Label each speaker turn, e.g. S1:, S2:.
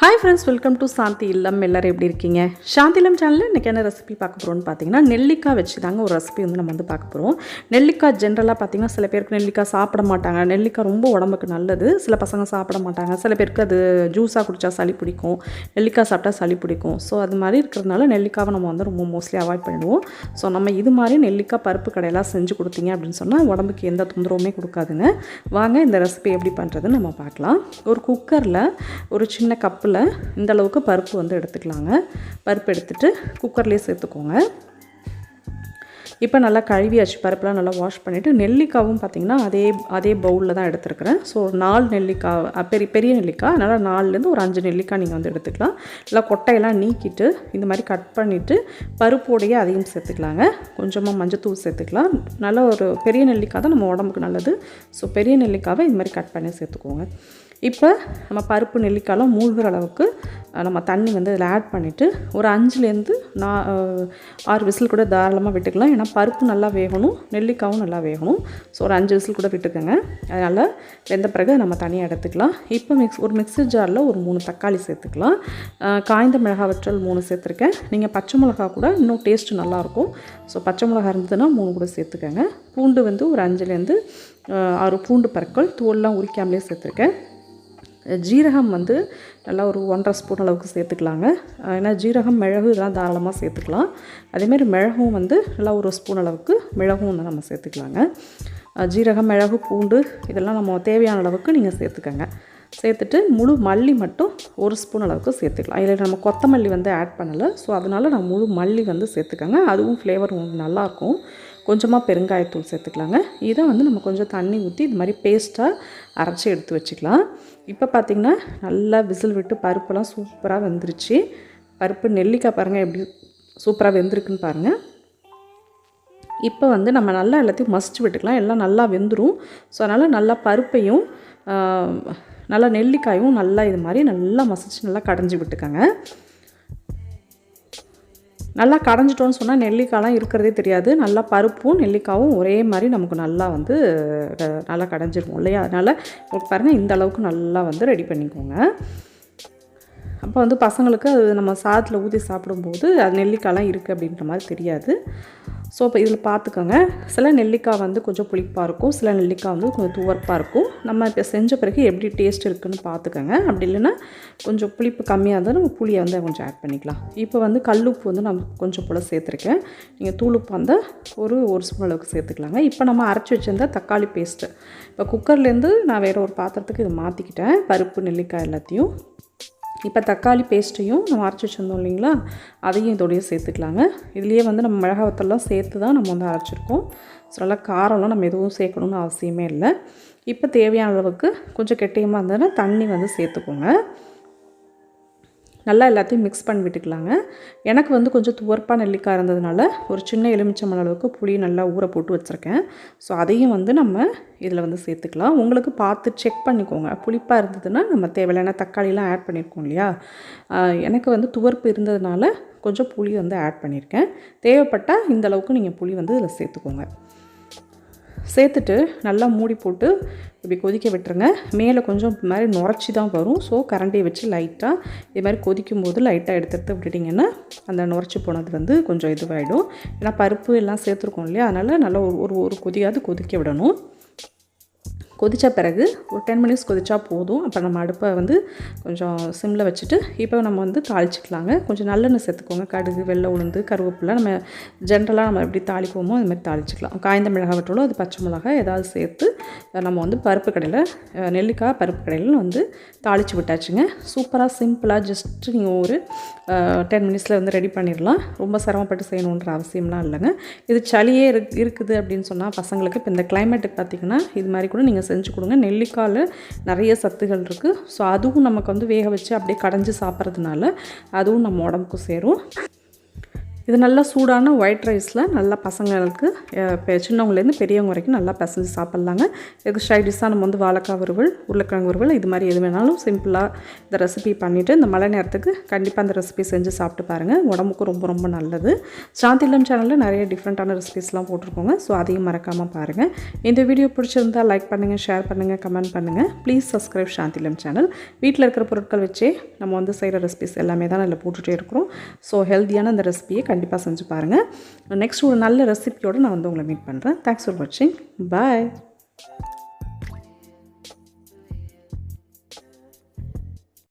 S1: Hi friends welcome to Shanti இல்லம் எல்லோரும் எப்படி இருக்கீங்க? சாந்தி இல்லம் சேனலில் இன்றைக்கி என்ன ரெசிபி பார்க்க போகிறோம்னு பார்த்தீங்கன்னா நெல்லிக்காய் வச்சு தாங்க ஒரு ரெசிபி வந்து நம்ம வந்து பார்க்க போகிறோம் நெல்லிக்காய் ஜென்ரலாக பார்த்தீங்கன்னா சில பேருக்கு நெல்லிக்காய் சாப்பிட மாட்டாங்க. நெல்லிக்காய் ரொம்ப உடம்புக்கு நல்லது. சில பசங்க சாப்பிட மாட்டாங்க. சில பேருக்கு அது ஜூஸாக குடித்தா சளி பிடிக்கும். நெல்லிக்காய் சாப்பிட்டா சளி பிடிக்கும். ஸோ அது மாதிரி இருக்கிறதுனால நெல்லிக்காவை நம்ம வந்து ரொம்ப மோஸ்ட்லி அவாய்ட் பண்ணிடுவோம் ஸோ நம்ம இது மாதிரி நெல்லிக்காய் பருப்பு கடையெல்லாம் செஞ்சு கொடுத்தீங்க அப்படின்னு சொன்னால் உடம்புக்கு எந்த தொந்தரவுமே கொடுக்காதுங்க. வாங்க இந்த ரெசிபி எப்படி பண்ணுறதுன்னு நம்ம பார்க்கலாம். ஒரு குக்கரில் ஒரு சின்ன கப் கப்பில் இந்த அளவுக்கு பருப்பு வந்து எடுத்துக்கலாங்க. பருப்பு எடுத்துகிட்டு குக்கர்லேயே சேர்த்துக்கோங்க. இப்போ நல்லா கழுவியாச்சு. பருப்புலாம் நல்லா வாஷ் பண்ணிவிட்டு நெல்லிக்காவும் பார்த்திங்கன்னா அதே அதே பவுலில் தான் எடுத்துருக்கிறேன். ஸோ நாலு நெல்லிக்காய் பெரிய பெரிய நெல்லிக்காய் அதனால் நாலுலேருந்து ஒரு அஞ்சு நெல்லிக்காய் நீங்கள் வந்து எடுத்துக்கலாம். இல்லை கொட்டையெல்லாம் நீக்கிட்டு இந்த மாதிரி கட் பண்ணிவிட்டு பருப்போடையே அதையும் சேர்த்துக்கலாங்க. கொஞ்சமாக மஞ்சத்தூள் சேர்த்துக்கலாம். நல்ல ஒரு பெரிய நெல்லிக்காய் தான் நம்ம உடம்புக்கு நல்லது. ஸோ பெரிய நெல்லிக்காவை இந்த மாதிரி கட் பண்ணி சேர்த்துக்கோங்க. இப்போ நம்ம பருப்பு நெல்லிக்காயெலாம் மூழ்கிற அளவுக்கு நம்ம தண்ணி வந்து இதில் ஆட் பண்ணிவிட்டு ஒரு அஞ்சுலேருந்து நான் ஆறு விசில் கூட தாராளமாக விட்டுக்கலாம். ஏன்னா பருப்பு நல்லா வேகணும் நெல்லிக்காயும் நல்லா வேகணும். ஸோ ஒரு அஞ்சு விசில் கூட விட்டுக்கோங்க. அதனால் வெந்த பிறகு நம்ம தனியாக எடுத்துக்கலாம். இப்போ மிக்ஸ் ஒரு மிக்ஸி ஜாரில் ஒரு மூணு தக்காளி சேர்த்துக்கலாம். காய்ந்த மிளகா வற்றல் மூணு சேர்த்துருக்கேன். நீங்கள் பச்சை மிளகா கூட இன்னும் டேஸ்ட்டு நல்லாயிருக்கும். ஸோ பச்சை மிளகா இருந்ததுன்னா மூணு கூட சேர்த்துக்கோங்க. பூண்டு வந்து ஒரு அஞ்சுலேருந்து ஆறு பூண்டு பற்கள் தோல்லாம் உரிக்காமலே சேர்த்துருக்கேன். ஜீரகம் வந்து நல்லா ஒரு ஒன்றரை ஸ்பூன் அளவுக்கு சேர்த்துக்கலாங்க. ஏன்னா ஜீரகம் மிளகு இதெல்லாம் தாராளமாக சேர்த்துக்கலாம். அதேமாரி மிளகும் வந்து நல்லா ஒரு ஸ்பூன் அளவுக்கு மிளகும் வந்து நம்ம சேர்த்துக்கலாங்க. ஜீரகம் மிளகு பூண்டு இதெல்லாம் நம்ம தேவையான அளவுக்கு நீங்கள் சேர்த்துக்கங்க. சேர்த்துட்டு முழு மல்லி மட்டும் ஒரு ஸ்பூன் அளவுக்கு சேர்த்துக்கலாம். இதில் நம்ம கொத்தமல்லி வந்து ஆட் பண்ணலை. ஸோ அதனால் நான் முழு மல்லி வந்து சேர்த்துக்கங்க. அதுவும் ஃப்ளேவர் நல்லாயிருக்கும் கொஞ்சமாக பெருங்காயத்தூள் சேர்த்துக்கலாங்க. இதை வந்து நம்ம கொஞ்சம் தண்ணி ஊற்றி இது மாதிரி பேஸ்ட்டாக அரைச்சி எடுத்து வச்சுக்கலாம். இப்போ பார்த்திங்கன்னா நல்லா விசில் விட்டு பருப்பெல்லாம் சூப்பராக வெந்துருச்சு. பருப்பு நெல்லிக்காய் பாருங்கள் எப்படி சூப்பராக வெந்திருக்குன்னு பாருங்கள் இப்போ வந்து நம்ம நல்லா எல்லாத்தையும் மசிச்சு விட்டுக்கலாம். எல்லாம் நல்லா வெந்துடும் ஸோ அதனால் நல்லா பருப்பையும் நல்லா நெல்லிக்காயும் நல்லா இது மாதிரி நல்லா மசிச்சு நல்லா கடைஞ்சி விட்டுக்கோங்க. நல்லா கடைஞ்சிட்டோன்னு சொன்னால் நெல்லிக்காய்லாம் இருக்கிறதே தெரியாது. நல்லா பருப்பும் நெல்லிக்காயும் ஒரே மாதிரி நமக்கு நல்லா வந்து நல்லா கடைஞ்சிருக்கும் இல்லையா? அதனால் உங்களுக்கு பாருங்கள் இந்த அளவுக்கு நல்லா வந்து ரெடி பண்ணிக்கோங்க. அப்போ வந்து பசங்களுக்கு அது நம்ம சாதத்தில் ஊற்றி சாப்பிடும்போது அது நெல்லிக்காய்லாம் இருக்குது அப்படின்ற மாதிரி தெரியாது. ஸோ இப்போ இதில் பார்த்துக்கோங்க சில நெல்லிக்காய் வந்து கொஞ்சம் புளிப்பாக இருக்கும். சில நெல்லிக்காய் வந்து கொஞ்சம் துவர்ப்பாக இருக்கும். நம்ம இப்போ செஞ்ச பிறகு எப்படி டேஸ்ட் இருக்குன்னு பார்த்துக்கோங்க அப்படி இல்லைன்னா கொஞ்சம் புளிப்பு கம்மியாக இருந்தால் நம்ம புளியை வந்து கொஞ்சம் ஆட் பண்ணிக்கலாம். இப்போ வந்து கல்லுப்பு வந்து நான் கொஞ்சம் போல் சேர்த்துருக்கேன். நீங்கள் தூளுப்பு வந்து ஒரு ஒரு ஸ்பூன் அளவுக்கு சேர்த்துக்கலாங்க. இப்போ நம்ம அரைச்சி வச்சிருந்த தக்காளி பேஸ்ட்டு இப்போ குக்கர்லேருந்து நான் வேறு ஒரு பாத்திரத்துக்கு இதை மாற்றிக்கிட்டேன் பருப்பு நெல்லிக்காய் எல்லாத்தையும். இப்போ தக்காளி பேஸ்ட்டையும் நம்ம அரைச்சி வச்சுருந்தோம் இல்லைங்களா? அதையும் இதோடய சேர்த்துக்கலாங்க. இதுலேயே வந்து நம்ம மிளகா வத்தல்லாம் சேர்த்து தான் நம்ம வந்து அரைச்சிருக்கோம். ஸோ நல்லா காரம்லாம் நம்ம எதுவும் சேர்க்கணும்னு அவசியமே இல்லை. இப்போ தேவையான அளவுக்கு கொஞ்சம் கெட்டியமாக இருந்ததுன்னா தண்ணி வந்து சேர்த்துக்கோங்க. நல்லா எல்லாத்தையும் மிக்ஸ் பண்ணி விட்டுக்கலாங்க. எனக்கு வந்து கொஞ்சம் துவர்ப்பாக நெல்லிக்காய் இருந்ததுனால ஒரு சின்ன எலுமிச்சம்பழம் அளவுக்கு புளி நல்லா ஊற போட்டு வச்சுருக்கேன். ஸோ அதையும் வந்து நம்ம இதில் வந்து சேர்த்துக்கலாம். உங்களுக்கு பார்த்து செக் பண்ணிக்கோங்க. புளிப்பாக இருந்ததுன்னா நம்ம தேவையில்லைன்னா தக்காளிலாம் ஆட் பண்ணியிருக்கோம் இல்லையா? எனக்கு வந்து துவர்ப்பு இருந்ததுனால கொஞ்சம் புளி வந்து ஆட் பண்ணியிருக்கேன் தேவைப்பட்டால் இந்த அளவுக்கு நீங்கள் புளி வந்து இதில் சேர்த்துக்கோங்க. சேர்த்துட்டு நல்லா மூடி போட்டு இப்படி கொதிக்க விட்டுருங்க. மேலே கொஞ்சம் இது மாதிரி நுரைச்சி தான் வரும். ஸோ கரண்டியை வச்சு லைட்டாக இது மாதிரி கொதிக்கும் போது லைட்டாக எடுத்து எடுத்து விட்டுட்டிங்கன்னா அந்த நுரைச்சி போனது வந்து கொஞ்சம் இதுவாகிடும் ஏன்னா பருப்பு எல்லாம் சேர்த்துருக்கோம் இல்லையா? அதனால் நல்லா ஒரு ஒரு ஒரு கொதியாவது கொதிக்க விடணும். கொதித்த பிறகு ஒரு டென் மினிட்ஸ் கொதிச்சா போதும். அப்போ நம்ம அடுப்பை வந்து கொஞ்சம் சிம்மில் வச்சுட்டு இப்போ நம்ம வந்து தாளிச்சிக்கலாங்க. கொஞ்சம் நல்லெண்ணெய் சேர்த்துக்கோங்க. கடுகு வெள்ளை உளுந்து கருவேப்பிலை நம்ம ஜென்ரலாக நம்ம எப்படி தாளிப்போமோ அது மாதிரி தாளிச்சிக்கலாம். காய்ந்த மிளகாய் வற்றலும் அது பச்சை மிளகாய் ஏதாவது சேர்த்து நம்ம வந்து பருப்பு கடையில் நெல்லிக்காய் பருப்பு கடையில் வந்து தாளித்து விட்டாச்சுங்க. சூப்பராக சிம்பிளாக ஜஸ்ட் நீங்கள் ஒரு டென் மினிட்ஸில் வந்து ரெடி பண்ணிடலாம். ரொம்ப சிரமப்பட்டு செய்யணுன்ற அவசியம்லாம் இல்லைங்க. இது சளியே இருக்குது அப்படின்னு சொன்னால் பசங்களுக்கு இப்போ இந்த கிளைமேட்டுக்கு பார்த்திங்கன்னா இது மாதிரி கூட நீங்கள் செஞ்சு கொடுங்க. நெல்லிக்காயில் நிறைய சத்துகள் இருக்குது ஸோ அதுவும் நமக்கு வந்து வேக வச்சு அப்படியே கடைஞ்சி சாப்பிட்றதுனால அதுவும் நம்ம உடம்புக்கு சேரும். இது நல்லா சூடான ஒயிட் ரைஸில் நல்லா பசங்களுக்கு சின்னவங்கலேருந்து பெரியவங்க வரைக்கும் நல்லா பசஞ்சு சாப்பிட்லாங்க. இதுக்கு ஸ்டைடிஷாக நம்ம வந்து வாழைக்காய் வறுவல் உருளைக்கிழங்கு வறுவல் இது மாதிரி எது வேணாலும் சிம்பிளாக இந்த ரெசிபி பண்ணிவிட்டு இந்த மழை நேரத்துக்கு கண்டிப்பாக அந்த ரெசிபி செஞ்சு சாப்பிட்டு பாருங்கள் உடம்புக்கு ரொம்ப ரொம்ப நல்லது. சாந்திலம் சேனலில் நிறைய டிஃப்ரெண்ட்டான ரெசிபிஸ்லாம் போட்டிருக்கோங்க. ஸோ அதையும் மறக்காமல் பாருங்கள் இந்த வீடியோ பிடிச்சிருந்தா லைக் பண்ணுங்கள் ஷேர் பண்ணுங்கள் கமெண்ட் பண்ணுங்கள் ப்ளீஸ் சப்ஸ்கிரைப் சாந்திலம் சேனல் வீட்டில் இருக்கிற பொருட்கள் வச்சே நம்ம வந்து செய்கிற ரெசிபிஸ் எல்லாமே தான் அதில் போட்டுகிட்டே இருக்கிறோம். ஸோ ஹெல்த்தியான அந்த ரெசிபியை கண்டிப்பாக செஞ்சு பாருங்கள் நெக்ஸ்ட் ஒரு நல்ல ரெசிபியோடு நான் வந்து உங்களை மீட் பண்ணுறேன் தேங்க்ஸ் ஃபார் வாட்சிங் பாய்